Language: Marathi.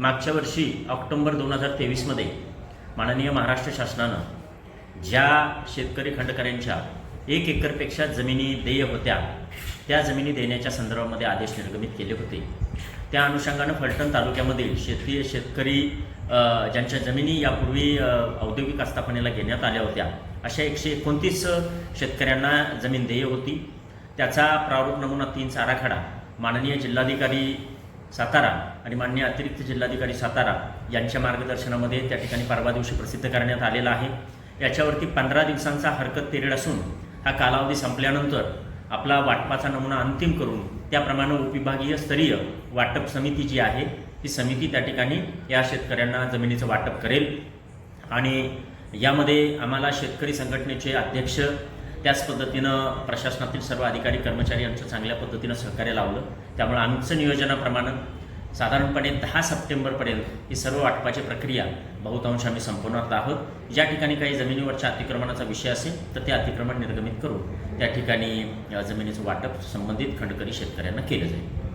मागच्या वर्षी ऑक्टोंबर दोन हजार तेवीसमध्ये माननीय महाराष्ट्र शासनानं ज्या शेतकरी खंडकऱ्यांच्या एक एकरपेक्षा जमिनी देय होत्या त्या जमिनी देण्याच्या संदर्भामध्ये आदेश निर्गमित केले होते. त्या अनुषंगानं फलटण तालुक्यामधील शेती शेतकरी ज्यांच्या जमिनी यापूर्वी औद्योगिक आस्थापनेला घेण्यात आल्या होत्या अशा एकशे एकोणतीस शेतकऱ्यांना जमीन देय होती. त्याचा प्रारूप नमुना तीनचा आराखडा माननीय जिल्हाधिकारी सातारा आणि मान्य अतिरिक्त जिल्हाधिकारी सातारा यांच्या मार्गदर्शनामध्ये त्या ठिकाणी परवा दिवशी प्रसिद्ध करण्यात आलेला आहे. याच्यावरती पंधरा दिवसांचा हरकत पिरियड असून हा कालावधी संपल्यानंतर आपला वाटपाचा नमुना अंतिम करून त्याप्रमाणे उपविभागीय स्तरीय वाटप समिती जी आहे ती समिती त्या ठिकाणी या शेतकऱ्यांना जमिनीचं वाटप करेल. आणि यामध्ये आम्हाला शेतकरी संघटनेचे अध्यक्ष त्याच पद्धतीनं प्रशासनातील सर्व अधिकारी कर्मचारी यांचं चांगल्या पद्धतीनं सहकार्य लावलं. त्यामुळे आमचं नियोजनाप्रमाणे साधारणपणे दहा सप्टेंबरपर्यंत ही सर्व वाटपाची प्रक्रिया बहुतांश आम्ही संपवणार आहोत. ज्या ठिकाणी काही जमिनीवरच्या अतिक्रमणाचा विषय असेल तर ते अतिक्रमण निर्गमित करून त्या ठिकाणी जमिनीचं वाटप संबंधित खंडकरी शेतकऱ्यांना केलं जाईल.